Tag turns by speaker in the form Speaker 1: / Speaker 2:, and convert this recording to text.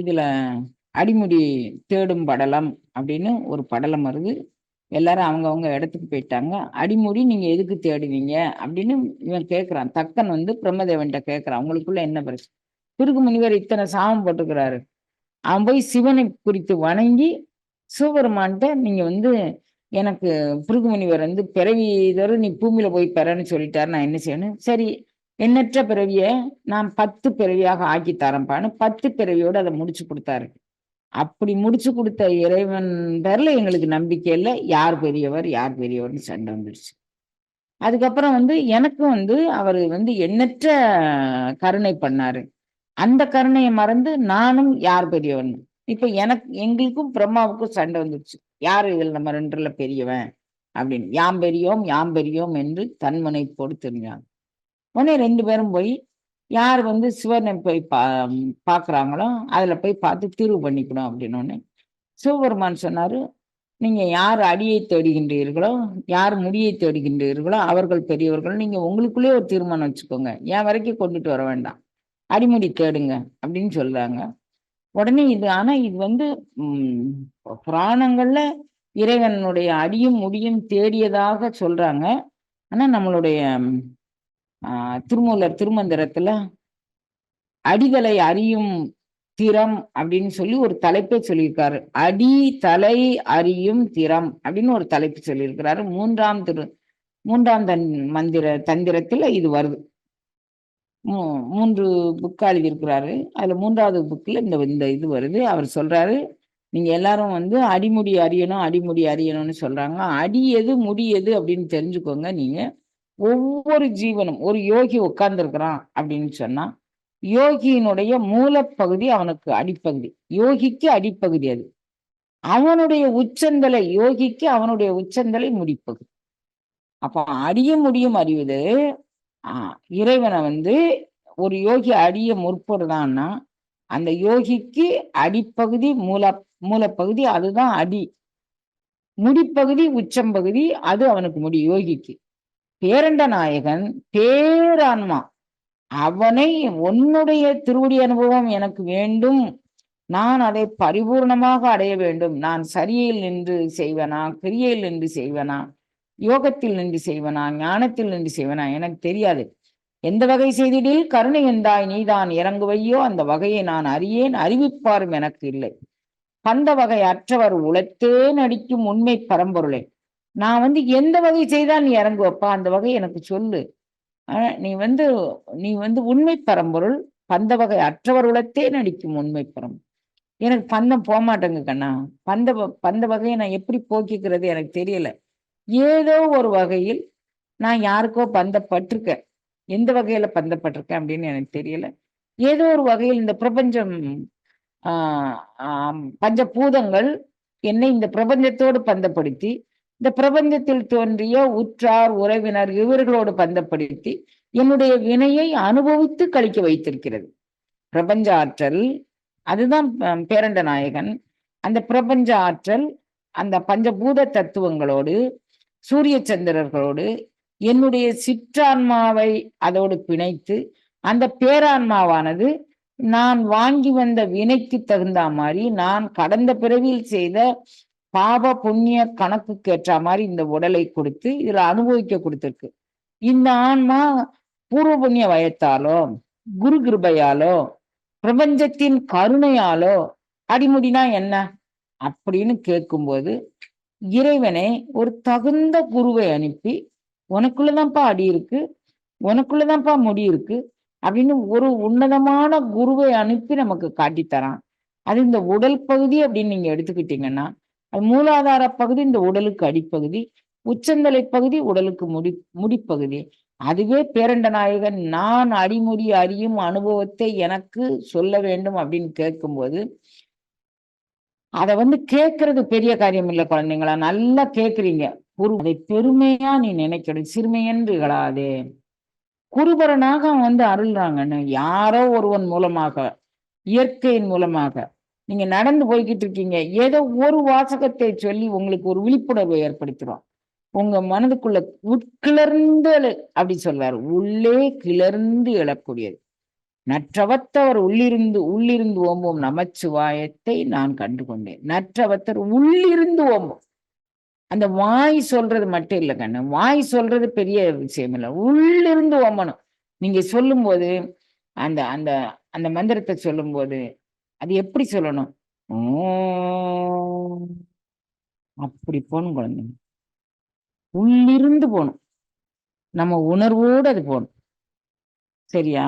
Speaker 1: இதுல அடிமுடி தேடும் படலம் அப்படின்னு ஒரு படலம் வருது. எல்லாரும் அவங்கவுங்க இடத்துக்கு போயிட்டாங்க. அடிமுடி நீங்க எதுக்கு தேடுவீங்க அப்படின்னு இவன் கேட்கிறான் தக்கன் வந்து பிரம்மதேவன்கிட்ட கேட்கிறான் அவங்களுக்குள்ள என்ன பிரச்சனை? பிறகு முனிவர் இத்தனை சாபம் போட்டுக்கிறாரு. அவன் போய் சிவனை குறித்து வணங்கி சிவபெருமான்கிட்ட நீங்க வந்து எனக்கு பிருகு முனிவர் வந்து பிறவி தவிர நீ பூமியில போய் பெறன்னு சொல்லிட்டாரு நான் என்ன செய்யணும்? சரி எண்ணற்ற பிறவிய நான் பத்து பிறவியாக ஆக்கி தரம்பான்னு பத்து பிறவியோட அதை முடிச்சு கொடுத்தாரு. அப்படி முடிச்சு கொடுத்த இறைவன் பேர்ல எங்களுக்கு நம்பிக்கை இல்லை. யார் பெரியவர் யார் பெரியவர்னு சண்டை வந்துடுச்சு அதுக்கப்புறம் வந்து எனக்கும் வந்து அவர் வந்து எண்ணற்ற கருணை பண்ணாரு. அந்த கருணையை மறந்து நானும் யார் பெரியவன்? இப்ப எனக்கு எங்களுக்கும் பிரம்மாவுக்கும் சண்டை வந்துடுச்சு யார் இதில் நம்ம ரெண்டுல பெரியவன்? அப்படின்னு. யாம் பெரியோம் யாம் பெரியோம் என்று தன்மனை போடு தெரிஞ்சாங்க உடனே ரெண்டு பேரும் போய் யார் வந்து சிவனை போய் பா பார்க்குறாங்களோ அதில் போய் பார்த்து தீர்வு பண்ணிக்கணும் அப்படின்னோடனே சிவபெருமான் சொன்னார் நீங்கள் யார் அடியை தேடுகின்றீர்களோ யார் முடியை தேடுகின்றீர்களோ அவர்கள் பெரியவர்கள் நீங்கள் உங்களுக்குள்ளே ஒரு தீர்மானம் வச்சுக்கோங்க. என் வரைக்கும் கொண்டுட்டு வர வேண்டாம். அடிமுடி தேடுங்க அப்படின்னு சொல்கிறாங்க உடனே இது ஆனால் இது வந்து புராணங்களில் இறைவனுடைய அடியும் முடியும் தேடியதாக சொல்கிறாங்க ஆனால் நம்மளுடைய ஆஹ் திருமூலர் திருமந்திரத்துல அடிகளை அறியும் திறம் அப்படின்னு சொல்லி ஒரு தலைப்பை சொல்லியிருக்காரு. அடி தலை அறியும் திறம் அப்படின்னு ஒரு தலைப்பு சொல்லியிருக்கிறாரு. மூன்றாம் திரு மூன்றாம் தன் மந்திர தந்திரத்துல இது வருது. மூன்று புக் எழுதியிருக்கிறாரு. அதுல மூன்றாவது புக்ல இந்த இந்த இது வருது. அவர் சொல்றாரு நீங்க எல்லாரும் வந்து அடிமுடி அறியணும் அடிமுடி அறியணும்னு சொல்றாங்க. அடி எது முடி எது அப்படின்னு தெரிஞ்சுக்கோங்க நீங்க. ஒவ்வொரு ஜீவனும் ஒரு யோகி உட்கார்ந்துருக்கிறான் அப்படின்னு சொன்னா யோகியினுடைய மூலப்பகுதி அவனுக்கு அடிப்பகுதி. யோகிக்கு அடிப்பகுதி அது. அவனுடைய உச்சந்தலை யோகிக்கு அவனுடைய உச்சந்தலை முடிப்பகுதி. அப்ப அடிய முடியும் அறிவது ஆஹ் இறைவனை வந்து ஒரு யோகி அடிய முற்படுதான்னா அந்த யோகிக்கு அடிப்பகுதி மூல மூலப்பகுதி அதுதான் அடி. முடிப்பகுதி உச்சம் பகுதி அது அவனுக்கு முடி யோகிக்கு. பேரண்ட நாயகன் பேரான்மா. அவனை உன்னுடைய திருவடி அனுபவம் எனக்கு வேண்டும். நான் அதை பரிபூர்ணமாக அடைய வேண்டும். நான் சரியில் நின்று செய்வனா? கிரியையில் நின்று செய்வனா? யோகத்தில் நின்று செய்வனா? ஞானத்தில் நின்று செய்வனா? எனக்கு தெரியாது. எந்த வகை செய்திடில்? கருணை என்றாய் நீதான் இறங்குவையோ? அந்த வகையை நான் அறியேன். அறிவிப்பாரும் எனக்கு இல்லை. பந்த வகை அற்றவர் உழைத்தே நடிக்கும் உண்மை பரம்பொருளை. நான் வந்து எந்த வகை செய்தால் நீ இறங்குவப்பா? அந்த வகை எனக்கு சொல்லு. நீ வந்து நீ வந்து உண்மை பரம்பொருள் பந்த வகை அற்றவர் உலத்தே நடிக்கும் உண்மை பரம்பொருள். எனக்கு பந்தம் போகமாட்டேங்க கண்ணா. பந்த பந்த வகையை நான் எப்படி போக்கிக்கிறது எனக்கு தெரியல. ஏதோ ஒரு வகையில் நான் யாருக்கோ பந்தப்பட்டிருக்கேன். எந்த வகையில பந்தப்பட்டிருக்கேன் அப்படின்னு எனக்கு தெரியல. ஏதோ ஒரு வகையில் இந்த பிரபஞ்சம் ஆஹ் பஞ்சபூதங்கள் என்னை இந்த பிரபஞ்சத்தோடு பந்தப்படுத்தி இந்த பிரபஞ்சத்தில் தோன்றிய உற்றார் உறவினர் இவர்களோடு பந்தப்படுத்தி என்னுடைய வினையை அனுபவித்து கழிக்க வைத்திருக்கிறது. பிரபஞ்ச ஆற்றல் அதுதான் பேரண்ட நாயகன். அந்த பிரபஞ்ச ஆற்றல் அந்த பஞ்சபூத தத்துவங்களோடு சூரிய சந்திரர்களோடு என்னுடைய சிற்றான்மாவை அதோடு பிணைத்து அந்த பேரான்மாவானது நான் வாங்கி வந்த வினைக்கு தகுந்த மாதிரி நான் கடந்த பிறவியில் செய்த பாப புண்ணிய கணக்குக்கு ஏற்ற மாதிரி இந்த உடலை கொடுத்து இதுல அனுபவிக்க கொடுத்துருக்கு. இந்த ஆன்மா பூர்வ புண்ணிய வயத்தாலோ குரு கிருபையாலோ பிரபஞ்சத்தின் கருணையாலோ அடிமுடினா என்ன? அப்படின்னு கேட்கும்போது இறைவனை ஒரு தகுந்த குருவை அனுப்பி உனக்குள்ளதான்ப்பா அடி இருக்கு உனக்குள்ளதான்ப்பா முடி இருக்கு அப்படின்னு ஒரு உன்னதமான குருவை அனுப்பி நமக்கு காட்டித்தரான். அது இந்த உடல் பகுதி அப்படின்னு நீங்க எடுத்துக்கிட்டீங்கன்னா மூலாதார பகுதி இந்த உடலுக்கு அடிப்பகுதி உச்சந்தலை பகுதி உடலுக்கு முடி முடிப்பகுதி. அதுவே பேரண்ட நாயகன் நான் அடிமுடி அறியும் அனுபவத்தை எனக்கு சொல்ல வேண்டும் அப்படின்னு கேட்கும்போது அதை வந்து கேட்கறது பெரிய காரியம் இல்லை குழந்தைங்களா. நல்லா கேட்குறீங்க. குரு அதை பெருமையா நீ நினைக்கணும். சிறுமையென்று இகழாதே. குருபரனாக அவன் வந்து அருள்றாங்கன்னு யாரோ ஒருவன் மூலமாக இயற்கையின் மூலமாக. நீங்க நடந்து போய்கிட்டு இருக்கீங்க. ஏதோ ஒரு வாசகத்தை சொல்லி உங்களுக்கு ஒரு விழிப்புணர்வை ஏற்படுத்திடும் உங்க மனதுக்குள்ள உட்கிளர்ந்து அப்படி சொல்வார். உள்ளே கிளர்ந்து எழக்கூடியது நற்றவத்தவர் உள்ளிருந்து உள்ளிருந்து ஓம்போம் நமச்சிவாயத்தை நான் கண்டு கொண்டேன் நற்றவத்தர் உள்ளிருந்து ஓம்போம். அந்த வாய் சொல்றது மட்டும் இல்லை கண்ணு. வாய் சொல்றது பெரிய விஷயம் இல்லை. உள்ளிருந்து ஓம்பணும். நீங்க சொல்லும்போது அந்த அந்த அந்த மந்திரத்தை சொல்லும்போது அது எப்படி சொல்லணும்? அப்படி போகணும் குழந்தைங்க உள்ளிருந்து போகணும். நம்ம உணர்வோடு அது போகணும். சரியா?